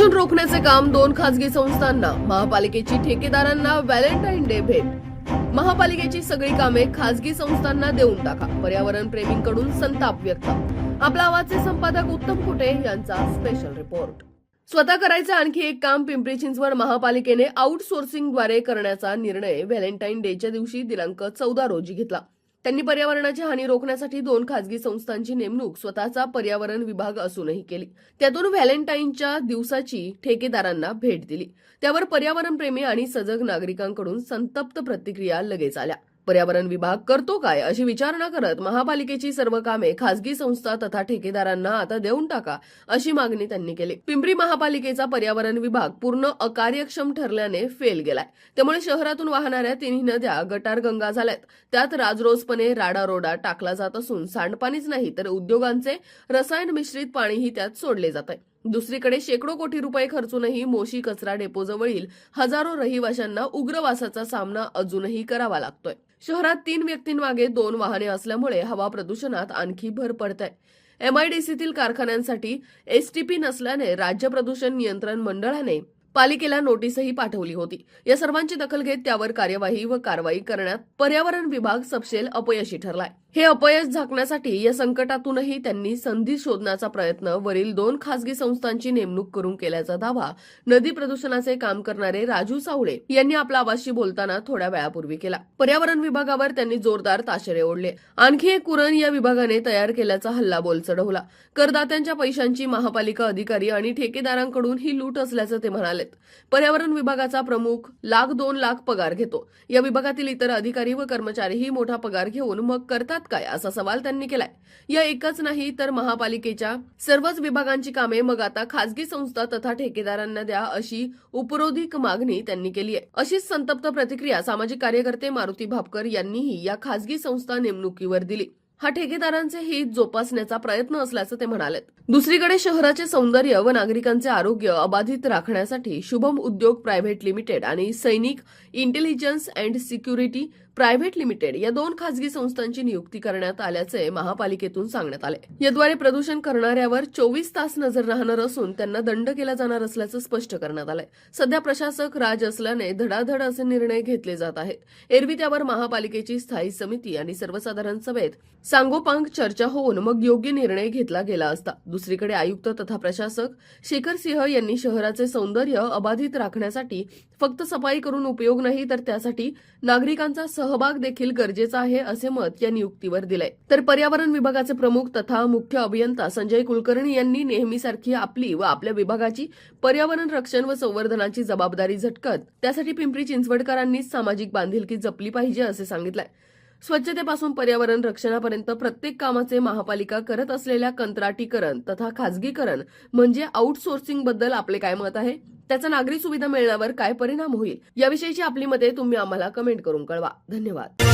प्रदूषण रोखण्याचे काम दोन खासगी संस्थांना महापालिकेची ठेकेदारांना व्हॅलेंटाईन डे भेट. महापालिकेची सगळी कामे खासगी संस्थांना देऊन टाका पर्यावरण प्रेमींकडून संताप व्यक्त. आपला आवाजचे संपादक उत्तम कुटे यांचा स्पेशल रिपोर्ट स्वतः करायचं आणखी एक काम पिंपरी चिंचवड महापालिकेने आउटसोर्सिंगद्वारे करण्याचा निर्णय व्हॅलेंटाईन डेच्या दिवशी दिनांक चौदा रोजी घेतला. त्यांनी पर्यावरणाची हानी रोखण्यासाठी दोन खासगी संस्थांची नेमणूक स्वतःचा पर्यावरण विभाग असूनही केली. त्यातून व्हॅलेंटाईनच्या दिवसाची ठेकेदारांना भेट दिली. त्यावर पर्यावरणप्रेमी आणि सजग नागरिकांकडून संतप्त प्रतिक्रिया लगेच आल्या. पर्यावरण विभाग करतो काय अशी विचारणा करत महापालिकेची सर्व कामे खासगी संस्था तथा ठेकेदारांना आता देऊन टाका अशी मागणी त्यांनी केली. पिंपरी महापालिकेचा पर्यावरण विभाग पूर्ण अकार्यक्षम ठरल्याने फेल गेलाय. त्यामुळे शहरातून वाहणाऱ्या तिन्ही नद्या गटारगंगा झाल्यात. त्यात राजरोजपणे राडारोडा टाकला जात असून सांडपाणीच नाही तर उद्योगांचे रसायन मिश्रित पाणीही त्यात सोडले जात आहे दुसरीकडे शेकडो कोटी रुपये खर्चूनही मोशी कचरा डेपोजवळील हजारो रहिवाशांना उग्रवासाचा सामना अजूनही करावा लागतोय. शहरात तीन व्यक्तींमागे दोन वाहने असल्यामुळे हवा प्रदूषणात आणखी भर पडत आहे एमआयडीसीतील कारखान्यांसाठी एसटीपी नसल्याने राज्य प्रदूषण नियंत्रण मंडळाने पालिकेला नोटीसही पाठवली होती. या सर्वांची दखल घेत त्यावर कार्यवाही व कारवाई करण्यात पर्यावरण विभाग सपशेल अपयशी ठरलाय. हे अपयश झाकण्यासाठी या संकटातूनही त्यांनी संधी शोधण्याचा प्रयत्न वरील दोन खासगी संस्थांची नेमणूक करून केल्याचा दावा नदी प्रदूषणाचे काम करणारे राजू सावळे यांनी आपला आवाजशी बोलताना थोड्या वेळापूर्वी केला. पर्यावरण विभागावर त्यांनी जोरदार ताशेरे ओढले. आणखी एक कुरण या विभागाने तयार केल्याचा हल्लाबोल चढवला. करदात्यांच्या पैशांची महापालिका अधिकारी आणि ठेकेदारांकडून ही लूट असल्याचं ते म्हणाले. म्हणालेत पर्यावरण विभागाचा प्रमुख लाख दोन लाख पगार घेतो. या विभागातील इतर अधिकारी व कर्मचारीही मोठा पगार घेऊन मग करतात काय असा सवाल त्यांनी केलाय. या एकच नाही तर महापालिकेच्या सर्वच विभागांची कामे मग आता खासगी संस्था तथा ठेकेदारांना द्या अशी उपरोधिक मागणी त्यांनी केली आहे. अशीच संतप्त प्रतिक्रिया सामाजिक कार्यकर्ते मारुती भापकर यांनीही या खासगी संस्था नेमणुकीवर दिली. हा ठेकेदारांचे हित जोपासण्याचा प्रयत्न असल्याचं ते म्हणाले दुसरीकडे शहराचे सौंदर्य व नागरिकांचे आरोग्य अबाधित राखण्यासाठी शुभम उद्योग प्रायव्हेट लिमिटेड आणि Sainik intelligence and security private limited या दोन खासगी संस्थांची नियुक्ती करण्यात आल्याचे महापालिकेतून सांगण्यात आले. याद्वारे प्रदूषण करणाऱ्यावर चोवीस तास नजर राहणार असून त्यांना दंड केला जाणार असल्याचं स्पष्ट करण्यात आलंय. सध्या प्रशासक राज असल्याने धडाधड असे निर्णय घेतले जात आहेत. एरवी त्यावर महापालिकेची स्थायी समिती आणि सर्वसाधारण सभेत सांगोपांग चर्चा होऊन मग योग्य निर्णय घेतला गेला असता. दुसरीकडे आयुक्त तथा प्रशासक शेखर सिंह यांनी शहराचे सौंदर्य अबाधित राखण्यासाठी फक्त सफाई करून उपयोग नाही तर त्यासाठी नागरिकांचा सहभाग देखील गरजेचा आहे असे मत या नियुक्तीवर दिलंय. तर पर्यावरण विभागाचे प्रमुख तथा मुख्य अभियंता संजय कुलकर्णी यांनी नेहमीसारखी आपली व आपल्या विभागाची पर्यावरण रक्षण व संवर्धनाची जबाबदारी झटकत त्यासाठी पिंपरी चिंचवडकरांनीच सामाजिक बांधिलकी जपली पाहिजे असे सांगितलंय. स्वच्छतेपासून पर्यावरण रक्षणापर्यंत प्रत्येक कामाचे महापालिका करत असलेल्या कंत्राटीकरण तथा खाजगीकरण म्हणजे आउटसोर्सिंगबद्दल आपले काय मत आहे? त्याचा नागरी सुविधा मिळण्यावर काय परिणाम होईल? याविषयीची आपली मते तुम्ही आम्हाला कमेंट करून कळवा. धन्यवाद.